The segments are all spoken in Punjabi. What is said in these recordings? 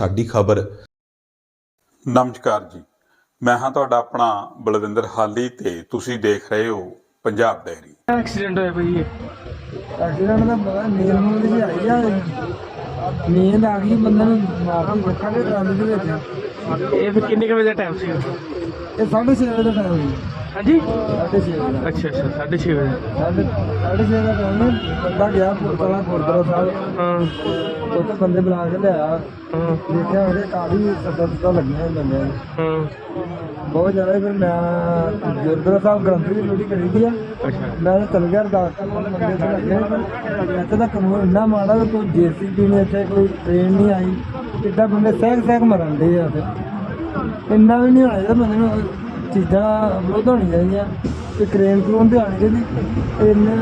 ਸਾਡੀ ਖਬਰ। ਨਮਸਕਾਰ ਜੀ। ਮੈਂ ਹਾਂ ਤੁਹਾਡਾ ਆਪਣਾ ਬਲਵਿੰਦਰ ਹਾਲੀ ਤੇ ਤੁਸੀਂ ਦੇਖ ਰਹੇ ਹੋ ਪੰਜਾਬ ਡੈਰੀ। ਐਕਸੀਡੈਂਟ ਹੋਇਆ ਭਾਈ ਇਹ। ਐਕਸੀਡੈਂਟ ਦਾ ਪਤਾ ਨੀਂਦ ਨੂੰ ਵੀ ਆਈ ਆ। ਨੀਂਦ ਆ ਗਈ ਬੰਦੇ ਨੂੰ ਮਾਰਨ ਰੱਖਾਂਗੇ ਟਰਾਲੀ ਦੇ ਵਿੱਚ ਇਹ ਫਿਰ ਕਿੰਨੇ ਕੁ ਵਜੇ ਟਾਈਮ ਸੀ? ਇਹ 6:30 ਵਜੇ ਦਾ ਟਾਈਮ ਹੈ ਹਾਂਜੀ? 6:30 ਵਜੇ ਅੱਛਾ ਅੱਛਾ 6:30 ਵਜੇ। ਸਾਢੇ ਸਾਢੇ ਛੇ ਦਾ ਟਾਈਮ ਹੈ। ਬੰਦਾ ਗਿਆ ਪੁਰਤਲਾ ਗੁਰਦੁਆਰਾ ਸਾਹਿਬ। ਹਾਂ। ਉੱਥੇ ਬੰਦੇ ਬੁਲਾ ਕੇ ਲਿਆ ਹਾਂ। ਦੇਖਿਆ ਉਹਦੇ ਕਾਫੀ ਸੱਟਾਂ ਸੁੱਟਾਂ ਲੱਗੀਆਂ ਹੋਈਆਂ ਬੰਦਿਆਂ ਨੂੰ। ਹਾਂ। ਬਹੁਤ ਜ਼ਿਆਦਾ ਫਿਰ ਮੈਂ ਗੁਰਦੁਆਰਾ ਸਾਹਿਬ ਗ੍ਰੰਥੀ ਦੀ ਡਿਊਟੀ ਕਰੀ ਦੀ ਆ। ਅੱਛਾ। ਮੈਂ ਤਾਂ ਚਲ ਗਿਆ ਅਰਦਾਸ ਕਰਨ ਬੰਦੇ ਤੇ ਲੱਗੇ ਪਰ ਇੱਥੇ ਦਾ ਕਾਨੂੰਨ ਇੰਨਾ ਮਾੜਾ ਵੀ ਕੋਈ ਜੀਸੀਬੀ ਨਹੀਂ ਇੱਥੇ ਕੋਈ ਟ੍ਰੇਨ ਨਹੀਂ ਆਈ। ਕਿੱਦਾਂ ਬੰਦੇ ਸਹਿਕ ਸਹਿਕ ਮਰਨ ਦੇ ਆ ਫਿਰ ਇੰਨਾ ਵੀ ਨਹੀਂ ਹੋਣਾ ਚਾਹੀਦਾ ਬੰਦੇ ਨੂੰ ਚੀਜ਼ਾਂ ਅਮਰੂਦ ਹੋਣੀਆਂ ਚਾਹੀਦੀਆਂ। ਤੇ ਕ੍ਰੇਨ ਕਰੂਨ ਤੇ ਆਣੀ ਚਾਹੀਦੀ। ਇੰਨੇ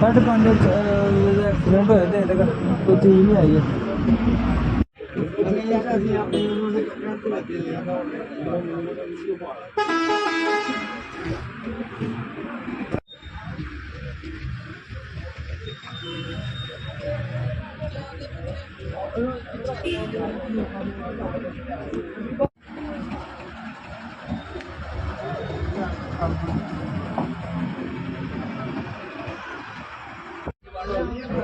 ਸਾਢੇ ਪੰਜ ਐਕਸੀਡੈਂਟ ਹੋਇਆ ਤੇ ਅਜੇ ਤੱਕ ਕੋਈ ਚੀਜ਼ ਨਹੀਂ ਆਈ। ਹੈ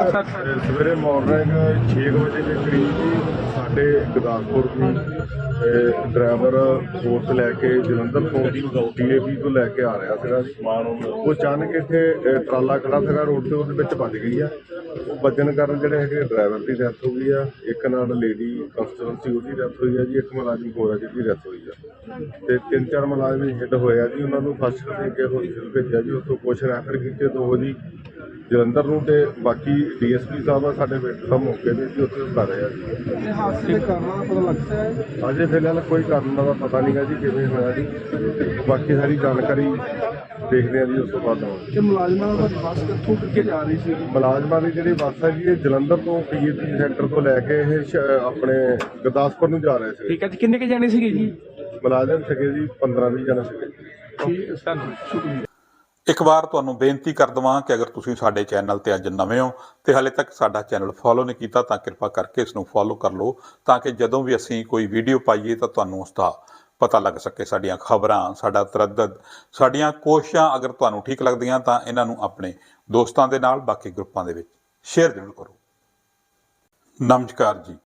ਸਵੇਰੇ ਮਾਰਨਿੰਗ 6 ਵਜੇ ਦੇ ਕਰੀਬ ਸਾਡੇ ਗੁਰਦਾਸਪੁਰ ਦੀ ਡਰਾਈਵਰ ਫੋਰਸ ਲੈ ਕੇ ਜਲੰਧਰ ਤੋਂ ਡੀਏਪੀ ਤੋਂ ਲੈ ਕੇ ਆ ਰਿਹਾ ਸੀਗਾ। ਸਮਾਨ ਉਹ ਅਚਾਨਕ ਇੱਥੇ ਟਰਾਲਾ ਖੜਾ ਸੀਗਾ ਰੋਡ ਤੇ ਉਹਦੇ ਵਿੱਚ ਵੱਜ ਗਈ ਆ। ਉਹ ਵੱਜਣ ਕਾਰਨ ਜਿਹੜੇ ਹੈਗੇ ਡਰਾਈਵਰ ਦੀ ਡੈਥ ਹੋ ਗਈ ਆ ਇੱਕ ਨਾਲ ਲੇਡੀ ਕਨਸਟੇਬਲ ਸੀ ਉਹਦੀ ਡੈਥ ਹੋਈ ਆ ਜੀ ਇੱਕ ਮੁਲਾਜ਼ਮ ਹੋਰ ਆ ਜਿਹਦੀ ਡੈਥ ਹੋਈ ਆ। ਤੇ ਤਿੰਨ ਚਾਰ ਮੁਲਾਜ਼ਮ ਹਿੱਟ ਹੋਏ ਆ ਜੀ ਉਹਨਾਂ ਨੂੰ ਫਸਟ ਦੇ ਕੇ ਹਸਪੀਟਲ ਭੇਜਿਆ ਜੀ ਉੱਥੋਂ ਕੁਛ ਰੈਫਰ ਕੀਤੇ ਦੋ ਜੀ ਜਲੰਧਰ ਨੂੰ ਤੇ ਬਾਕੀ ਡੀਐਸਪੀ ਸਾਹਿਬ ਆ ਸਾਡੇ ਬੇਟੇ ਦਾ ਮੌਕੇ ਤੇ ਜੀ ਉੱਥੇ ਕਰ ਰਹੇ ਆ ਜੀ ਹਾਦਸੇ ਦੇ ਕਾਰਨ ਪਤਾ ਲੱਗਦਾ ਹੈ? ਅਜੇ ਫਿਲਹਾਲ ਕੋਈ ਕਾਰਨ ਦਾ ਪਤਾ ਨਹੀਂਗਾ ਜੀ ਕਿਵੇਂ ਹੋਇਆ ਜੀ। ਬਾਕੀ ਸਾਰੀ ਜਾਣਕਾਰੀ ਦੇਖਦੇ ਆ ਜੀ ਉਸ ਤੋਂ ਬਾਅਦ ਕਿ ਮੁਲਾਜ਼ਮਾਂ ਦਾ ਬੱਸ ਕਿੱਥੋਂ ਕਿੱਥੇ ਜਾ ਰਹੀ ਸੀ? ਮੁਲਾਜ਼ਮਾਂ ਦੀ ਜਿਹੜੀ ਬੱਸ ਹੈ ਜੀ ਇਹ ਜਲੰਧਰ ਤੋਂ ਪੀਏਪੀ ਸੈਂਟਰ ਤੋਂ ਲੈ ਕੇ ਇਹ ਸ਼- ਆਪਣੇ ਗੁਰਦਾਸਪੁਰ ਨੂੰ ਜਾ ਰਹੇ ਸੀ। ਠੀਕ ਹੈ ਜੀ ਕਿੰਨੇ ਕੁ ਜਾਣੇ ਸੀਗੇ ਜੀ? ਮੁਲਾਜ਼ਮ ਸੀਗੇ ਜੀ 15 20 ਜਣੇ ਸੀਗੇ। ਠੀਕ ਸਾਨੂੰ ਸ਼ੁਕਰੀਆ ਇੱਕ ਵਾਰ ਤੁਹਾਨੂੰ ਬੇਨਤੀ ਕਰ ਦਵਾਂ ਕਿ ਅਗਰ ਤੁਸੀਂ ਸਾਡੇ ਚੈਨਲ ਤੇ ਅੱਜ ਨਵੇਂ ਹੋ ਤੇ ਹਾਲੇ ਤੱਕ ਸਾਡਾ ਚੈਨਲ ਫੋਲੋ ਨਹੀਂ ਕੀਤਾ ਤਾਂ ਕਿਰਪਾ ਕਰਕੇ ਇਸ ਨੂੰ ਫੋਲੋ ਕਰ ਲਓ ਤਾਂ ਕਿ ਜਦੋਂ ਵੀ ਅਸੀਂ ਕੋਈ ਵੀਡੀਓ ਪਾਈਏ ਤਾਂ ਤੁਹਾਨੂੰ ਉਸ ਦਾ ਪਤਾ ਲੱਗ ਸਕੇ ਸਾਡੀਆਂ ਖਬਰਾਂ ਸਾਡਾ ਤਰੱਦਦ ਸਾਡੀਆਂ ਕੋਸ਼ਿਸ਼ਾਂ ਅਗਰ ਤੁਹਾਨੂੰ ਠੀਕ ਲੱਗਦੀਆਂ ਤਾਂ ਇਹਨਾਂ ਨੂੰ ਆਪਣੇ ਦੋਸਤਾਂ ਦੇ ਨਾਲ ਬਾਕੀ ਗਰੁੱਪਾਂ ਦੇ ਵਿੱਚ ਸ਼ੇਅਰ ਜ਼ਰੂਰ ਕਰੋ। ਨਮਸਕਾਰ ਜੀ।